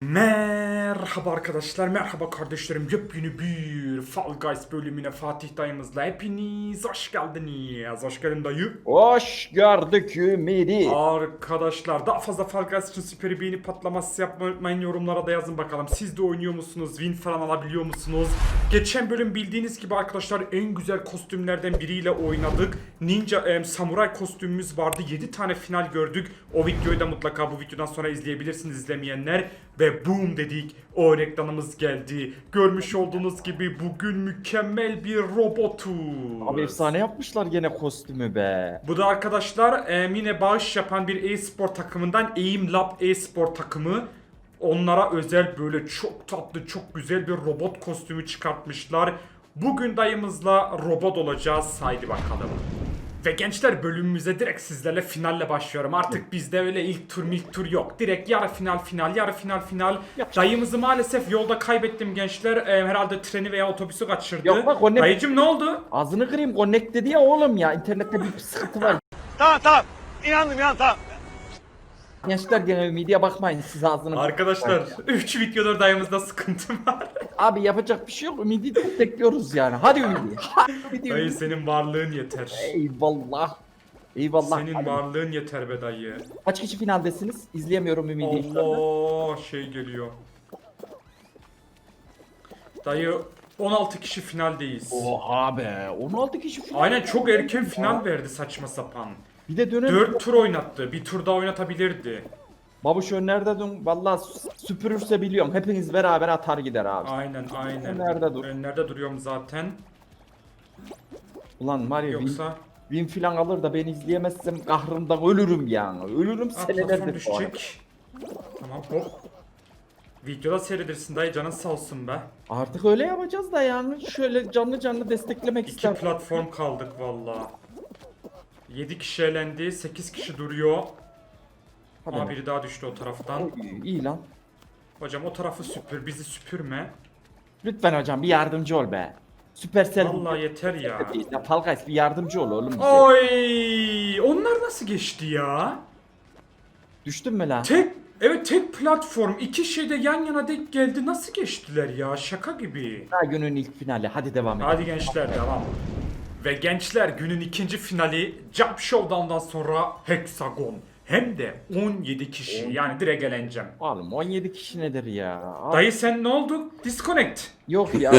Man. Merhaba arkadaşlar, merhaba kardeşlerim. Yepyeni bir Fall Guys bölümüne Fatih dayımızla hepiniz hoş geldiniz. Hoş geldin dayı. Hoş gördük Ümidi. Arkadaşlar daha fazla Fall Guys için süper beğeni patlaması yapmayı unutmayın. Yorumlara da yazın bakalım. Siz de oynuyor musunuz? Win falan alabiliyor musunuz? Geçen bölüm bildiğiniz gibi arkadaşlar en güzel kostümlerden biriyle oynadık. Ninja em, samuray kostümümüz vardı. 7 tane final gördük. O videoyu da mutlaka bu videodan sonra izleyebilirsiniz izlemeyenler. Ve boom dedik. O reklamımız geldi. Görmüş olduğunuz gibi bugün mükemmel bir robotuz. Abi efsane yapmışlar gene kostümü be. Bu da arkadaşlar e, yine bağış yapan bir e-spor takımından Aim Lab e-spor takımı. Onlara özel böyle çok tatlı, çok güzel bir robot kostümü çıkartmışlar. Bugün dayımızla robot olacağız. Haydi bakalım. Ve gençler bölümümüze direkt sizlerle finalle başlıyorum. Artık bizde öyle ilk tur milk tur yok. Direkt yarı final final, yarı final final. Dayımızı maalesef yolda kaybettim gençler. E, herhalde treni veya otobüsü kaçırdı. Yok bak o ne- Dayıcım ne oldu? Ağzını kırayım connect dedi ya oğlum ya. internette bir sıkıntı var. Tamam tamam. İnandım inan tamam. Gençler gene Ümidi'ye bakmayın siz ağzını. Arkadaşlar 3 videodur dayımızda sıkıntı var. Abi yapacak bir şey yok. Ümidi destekliyoruz yani. Hadi Ümidi. Hadi Ümidi. Dayı senin varlığın yeter. Eyvallah. Eyvallah. Senin Hadi. varlığın yeter be dayı. Kaç kişi finaldesiniz? İzleyemiyorum anda. Allah şey geliyor. Dayı 16 kişi finaldeyiz. Oha be. 16 kişi final. Aynen çok erken final verdi saçma sapan. Bir de dönem. 4 tur oynattı. Bir tur daha oynatabilirdi. Babuş önlerde dön. Valla süpürürse biliyorum. Hepiniz beraber atar gider abi. Aynen aynen. Önlerde dur. Önlerde duruyorum zaten. Ulan var ya win, Yoksa win filan alır da ben izleyemezsem kahrımdan ölürüm yani. Ölürüm Aa, senelerdir bu arada. Tamam hop. Videoda seyredirsin dayı canın sağ olsun be. Artık öyle yapacağız da yani. Şöyle canlı canlı desteklemek İki isterim. platform kaldık valla. 7 kişi elendi, 8 kişi duruyor. Hadi Aa lan. biri daha düştü o taraftan. Oy, İyi lan. Hocam o tarafı süpür, bizi süpürme. Lütfen hocam bir yardımcı ol be. Süpersel Vallahi yeter ya. ya Fall Guys bir yardımcı ol oğlum bize. Oy! Onlar nasıl geçti ya? Düştün mü lan? Tek Evet tek platform iki şeyde yan yana denk geldi nasıl geçtiler ya şaka gibi. Daha günün ilk finali. Hadi devam edelim. Hadi gençler devam. Ve gençler günün ikinci finali Jump Showdown'dan sonra Hexagon. Hem de 17 kişi yani direkt eleneceğim. Oğlum 17 kişi nedir ya? Abi, Dayı sen ne oldu? Disconnect. Yok ya.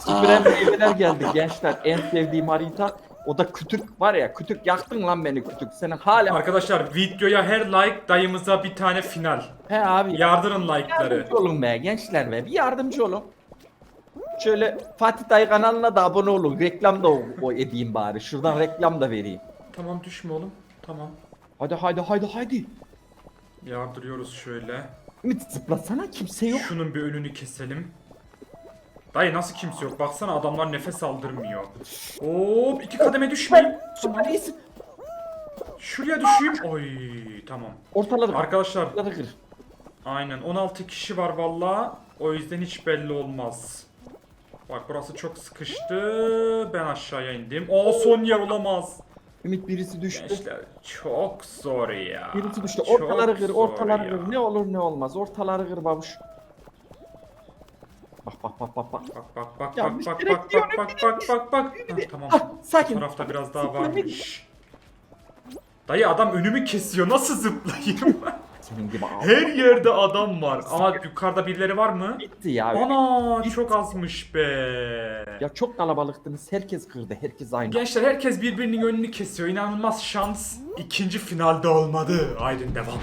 Süpüren meyveler geldi gençler. En sevdiğim harita. O da kütük var ya kütük yaktın lan beni kütük. Senin hala Arkadaşlar videoya her like dayımıza bir tane final. He abi Yardırın like'ları. yardımcı olun be gençler be bir yardımcı olun. Şöyle Fatih Dayı kanalına da abone olun. Reklam da o, o edeyim bari. Şuradan reklam da vereyim. Tamam düşme oğlum. Tamam. Hadi hadi hadi hadi. Yardırıyoruz şöyle. Ümit zıplasana kimse yok. Şunun bir önünü keselim. Dayı nasıl kimse yok? Baksana adamlar nefes aldırmıyor. Hop iki kademe düşmeyeyim. Süper iyisin. Şuraya düşeyim. Oy tamam. Ortaları Arkadaşlar ortaları kır. aynen 16 kişi var valla. O yüzden hiç belli olmaz. Bak burası çok sıkıştı. Ben aşağıya indim. O son yer olamaz. Ümit birisi düştü. Gençler çok zor ya. Birisi düştü. Çok Ortaları kır, ortaları ya. kır. Ne olur ne olmaz. Ortaları kır babuş. Bak bak bak bak bak. Bak bak bak Yanlış bak bak bak bak bak bak bak bak. Tamam. Ah, sakin. Bu tarafta biraz daha varmış. Dayı adam önümü kesiyor. Nasıl zıplayayım? Senin gibi al. Her yerde adam var. Ama yukarıda birileri var mı? Bitti ya. Ana çok azmış be. Ya çok kalabalıktınız. Herkes kırdı. Herkes aynı. Gençler herkes birbirinin önünü kesiyor. İnanılmaz şans. İkinci finalde olmadı. Aydın devam.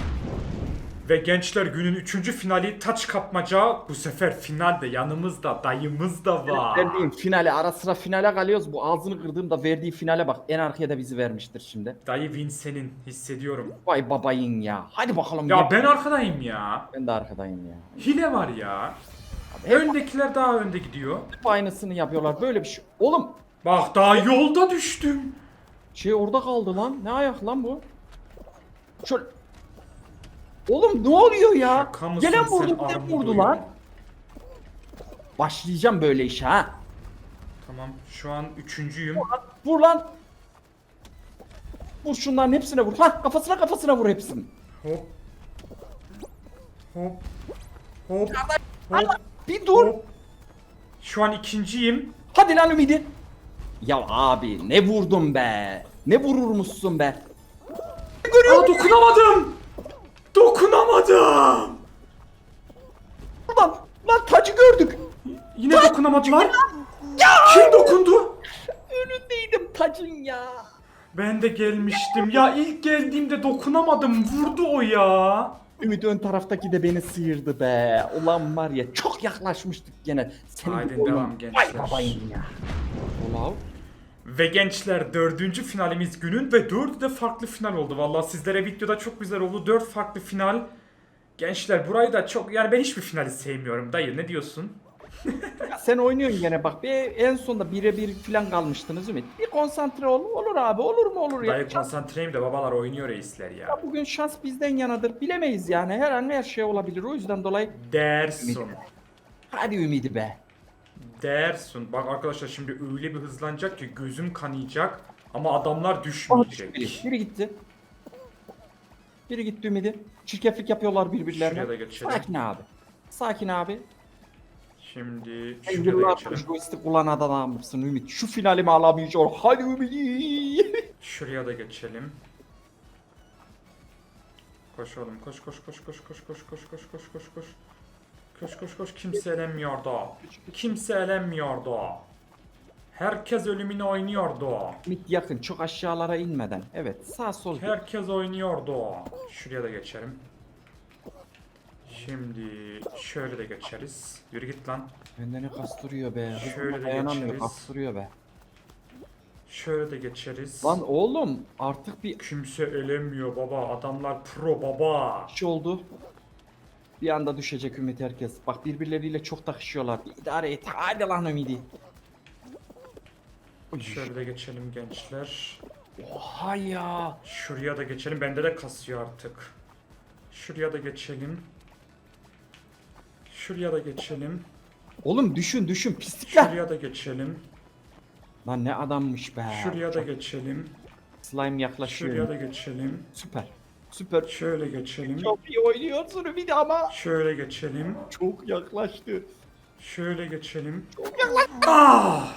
Ve gençler günün üçüncü finali taç kapmaca. Bu sefer finalde yanımızda dayımız da var. Verdiğim finale ara sıra finale kalıyoruz. Bu ağzını kırdığımda verdiği finale bak. En arkaya da bizi vermiştir şimdi. Dayı win senin hissediyorum. Vay babayın ya. Hadi bakalım. Ya ben arkadayım ya. Ben de arkadayım ya. Hile var ya. Hep Öndekiler daha önde gidiyor. aynısını yapıyorlar. Böyle bir şey. Oğlum Bak daha yolda düştüm. şey orada kaldı lan. Ne ayak lan bu? Şöyle. Oğlum ne oluyor ya? Şaka mısın Gelen sen vurdu, gelen armut vurdu oyunu? lan. Başlayacağım böyle işe ha. Tamam şu an üçüncüyüm. Vur lan. Vur şunların hepsine vur. Ha kafasına kafasına vur hepsini. Hop. Hop. Hop. Allah, Hop. bir dur. Hop. Şu an ikinciyim. Hadi lan Ümidi. Ya abi ne vurdun be? Ne vururmuşsun be? Aa dokunamadım. Dokunamadım. Lan, lan tacı gördük. Yine dokunamadılar. Kim dokundu? Önündeydim tacın ya. Ben de gelmiştim. Ya ilk geldiğimde dokunamadım. Vurdu o ya. Ümit ön taraftaki de beni sıyırdı be. Ulan var ya çok yaklaşmıştık gene. Senin Haydi bu oyun- devam gençler. Vay babayın ya. Ulan. Ve gençler dördüncü finalimiz günün ve dördü de farklı final oldu. Vallahi sizlere videoda çok güzel oldu. Dört farklı final. Gençler burayı da çok yani ben hiçbir finali sevmiyorum dayı ne diyorsun? Ya sen oynuyorsun gene bak. Bir en sonunda birebir falan kalmıştınız Ümit. Bir konsantre ol. Olur abi olur mu olur ya. Dayı Şans- konsantreyim de babalar oynuyor reisler ya. bugün şans bizden yanadır. Bilemeyiz yani. Her an her şey olabilir. O yüzden dolayı Dersun. hadi Ümidi be. Dersun. Bak arkadaşlar şimdi öyle bir hızlanacak ki gözüm kanayacak ama adamlar düşmeyecek. Biri, gitti. Biri gitti Ümidi. Çirkeflik yapıyorlar birbirlerine. Şuraya da geçelim. Sakin abi. Sakin abi. Şimdi şuraya da yıllardır geçelim. joystick kullanan adamsın Ümit. Şu finalimi alamayacağım. Hadi Ümidi. Şuraya da geçelim. Koş oğlum koş koş koş koş koş koş koş koş koş koş koş. Koş koş koş kimse elenmiyordu. Kimse elenmiyordu. Herkes ölümüne oynuyordu. Ümit yakın. Çok aşağılara inmeden. Evet. Sağ sol. Herkes oynuyordu. Şuraya da geçelim. Şimdi şöyle de geçeriz. Yürü git lan. Bende ne kastırıyor be. Şöyle de geçeriz. Kastırıyor be. Şöyle de geçeriz. Lan oğlum artık bir Kimse elemiyor baba. Adamlar pro baba. iş oldu. Bir anda düşecek Ümit herkes. Bak birbirleriyle çok takışıyorlar. İdare et. Hadi lan Ümidi. Şöyle de geçelim gençler. Oha ya. Şuraya da geçelim. Bende de kasıyor artık. Şuraya da geçelim. Şuraya da geçelim. Oğlum düşün düşün pislikler. Şuraya da geçelim. Lan ne adammış be. Şuraya da geçelim. slime yaklaşıyor. Şuraya da geçelim. Süper. Süper. Şöyle geçelim. Çok iyi oynuyorsun Ümidi ama Şöyle geçelim. çok yaklaştı. Şöyle geçelim. Ah!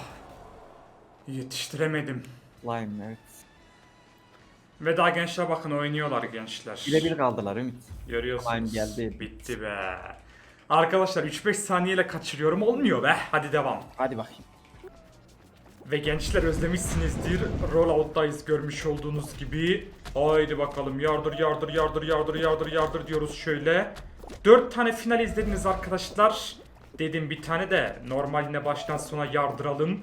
Yetiştiremedim. Slime evet. Ve daha gençler bakın oynuyorlar gençler. Birebir kaldılar Ümit. Görüyorsunuz. Slime geldi. Bitti be. Arkadaşlar 3-5 saniyeyle kaçırıyorum olmuyor be. Hadi devam. Hadi bakayım. Ve gençler özlemişsinizdir. Rollout'tayız görmüş olduğunuz gibi. Haydi bakalım yardır yardır yardır yardır yardır yardır diyoruz şöyle. 4 tane final izlediniz arkadaşlar. Dedim bir tane de normaline baştan sona yardıralım.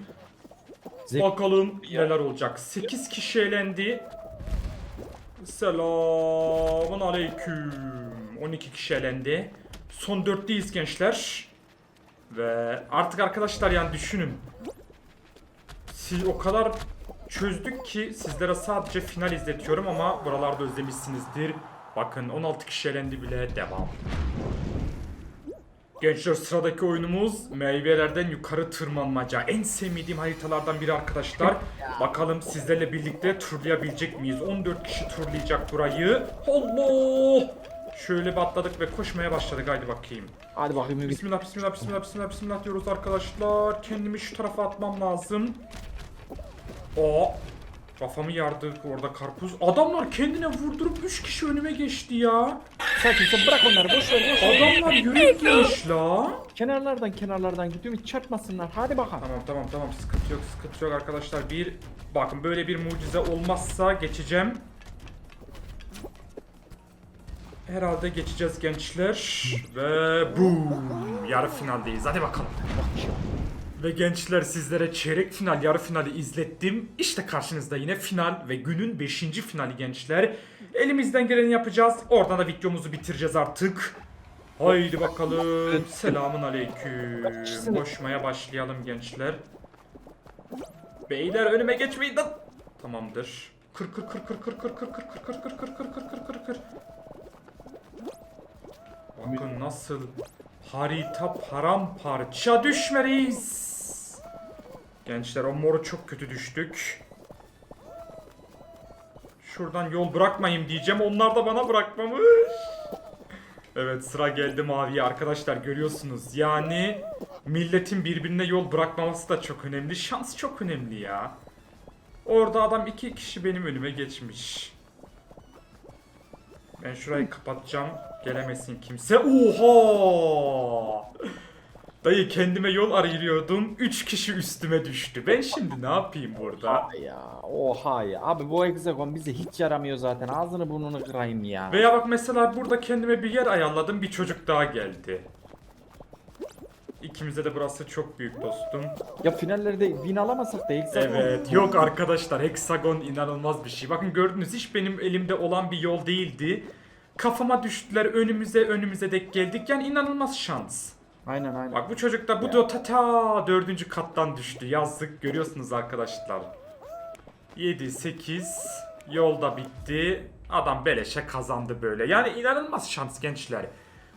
Zek- Bakalım neler olacak. 8 kişi elendi. Selamun aleyküm. 12 kişi elendi. Son 4'teyiz gençler. Ve artık arkadaşlar yani düşünün. Siz o kadar çözdük ki sizlere sadece final izletiyorum ama buralarda özlemişsinizdir. Bakın 16 kişi elendi bile devam. Gençler sıradaki oyunumuz meyvelerden yukarı tırmanmaca. En sevmediğim haritalardan biri arkadaşlar. Bakalım sizlerle birlikte turlayabilecek miyiz? 14 kişi turlayacak burayı. Allah! Şöyle bir atladık ve koşmaya başladık. Haydi bakayım. Hadi bakayım. Bismillah, bismillah, bismillah, bismillah, bismillah diyoruz arkadaşlar. Kendimi şu tarafa atmam lazım. O Kafamı yardı orada karpuz. Adamlar kendine vurdurup 3 kişi önüme geçti ya. Sakin sen bırak onları boş ver boş ver. Adamlar yürek yemiş la. Kenarlardan kenarlardan git Ümit çarpmasınlar. Hadi bakalım. Tamam tamam tamam sıkıntı yok sıkıntı yok arkadaşlar. Bir bakın böyle bir mucize olmazsa geçeceğim. Herhalde geçeceğiz gençler. Ve boom yarı finaldeyiz. Hadi bakalım. Ve gençler sizlere çeyrek final, yarı finali izlettim. İşte karşınızda yine final ve günün 5. finali gençler. Elimizden geleni yapacağız. Oradan da videomuzu bitireceğiz artık. Haydi bakalım. Selamun aleyküm. Koşmaya başlayalım gençler. Beyler önüme geçmeyin lan. Tamamdır. Kır kır kır kır kır kır kır kır kır kır kır kır kır kır kır kır kır. Bakın nasıl harita paramparça düşme reis. Gençler o moru çok kötü düştük. Şuradan yol bırakmayayım diyeceğim. Onlar da bana bırakmamış. Evet sıra geldi maviye arkadaşlar görüyorsunuz. Yani milletin birbirine yol bırakmaması da çok önemli. Şans çok önemli ya. Orada adam iki kişi benim önüme geçmiş. Ben şurayı kapatacağım. Gelemesin kimse. Oha! Dayı kendime yol arıyordum. Üç kişi üstüme düştü. Ben şimdi ne yapayım burada? Oha ya. Oha ya. Abi bu hexagon bize hiç yaramıyor zaten. Ağzını burnunu kırayım ya. Veya bak mesela burada kendime bir yer ayarladım. Bir çocuk daha geldi. İkimize de burası çok büyük dostum. Ya finallerde win alamasak da hexagon. Evet. Yok arkadaşlar hexagon inanılmaz bir şey. Bakın gördünüz hiç benim elimde olan bir yol değildi. Kafama düştüler önümüze önümüze dek geldik. Yani inanılmaz şans. Aynen aynen. Bak bu çocuk da bu da ta ta dördüncü kattan düştü. Yazdık görüyorsunuz arkadaşlar. 7, 8 yolda bitti. Adam beleşe kazandı böyle. Yani inanılmaz şans gençler.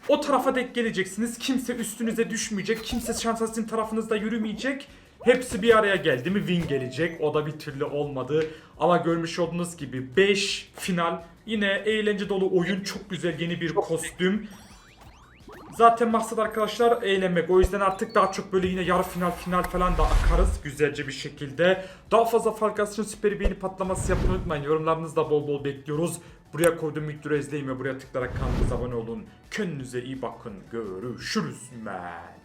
O tarafa dek geleceksiniz. Kimse üstünüze düşmeyecek. Kimse şansa sizin tarafınızda yürümeyecek. Hepsi bir araya geldi mi win gelecek. O da bir türlü olmadı. Ama görmüş olduğunuz gibi 5 final. Yine eğlence dolu oyun. Çok güzel yeni bir kostüm. Zaten maksat arkadaşlar eğlenmek. O yüzden artık daha çok böyle yine yarı final final falan da akarız güzelce bir şekilde. Daha fazla Fall için süper beğeni patlaması yapın unutmayın. Yorumlarınızı da bol bol bekliyoruz. Buraya koyduğum videoyu izleyin ve buraya tıklayarak kanalımıza abone olun. Kendinize iyi bakın. Görüşürüz. Man.